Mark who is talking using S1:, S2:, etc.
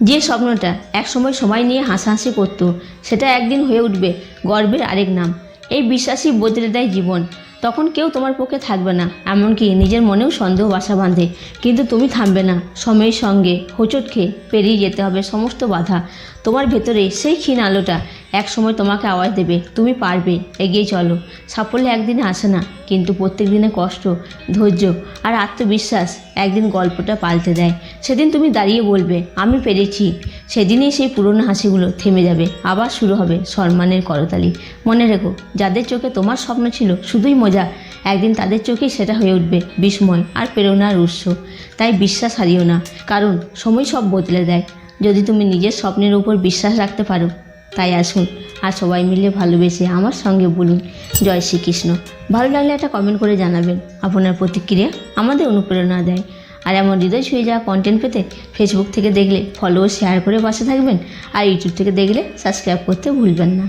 S1: যে স্বপ্নটা একসময় সময় নিয়ে হাসাহাসি করত, সেটা একদিন হয়ে উঠবে গর্বের আরেক নাম। এই বিশ্বাসই বদলে দেয় জীবন। তখন কেউ তোমার পক্ষে থাকবে না, এমনকি নিজের মনেও সন্দেহ বাসা বাঁধে। কিন্তু তুমি থামবে না, সময়ের সঙ্গে হোঁচট খেয়ে পেরিয়ে যেতে হবে সমস্ত বাধা। তোমার ভেতরে সেই ক্ষীণ আলোটা এক সময় তোমাকে আওয়াজ দেবে, তুমি পারবে, এগিয়ে চলো। সাফল্য একদিনে আসে না, কিন্তু প্রত্যেক দিনে কষ্ট, ধৈর্য আর আত্মবিশ্বাস একদিন গল্পটা পাল্টে দেয়। সেদিন তুমি দাঁড়িয়ে বলবে, আমি পেরেছি। সেদিনই সেই পুরনো হাসিগুলো থেমে যাবে। আবার শুরু হবে সম্মানের করতালি। মনে রেখো, যাদের চোখে তোমার স্বপ্ন ছিল শুধুই মজা, একদিন তাদের চোখেই সেটা হয়ে উঠবে বিস্ময় আর প্রেরণার উৎস। তাই বিশ্বাস হারিও না, কারণ সময় সব বদলে দেয়। যদি তুমি নিজের স্বপ্নের উপর বিশ্বাস রাখতে পারো তাই আসুন, আর সবাই মিলে ভালোবেসে আমার সঙ্গে বলুন, জয় শ্রীকৃষ্ণ। ভালো লাগলে একটা কমেন্ট করে জানাবেন, আপনার প্রতিক্রিয়া আমাদের অনুপ্রেরণা দেয়। আর এমন হৃদয় ছুঁয়ে যাওয়া কন্টেন্ট পেতে ফেসবুক থেকে দেখলে ফলো শেয়ার করে পাশে থাকবেন, আর ইউটিউব থেকে দেখলে সাবস্ক্রাইব করতে ভুলবেন না।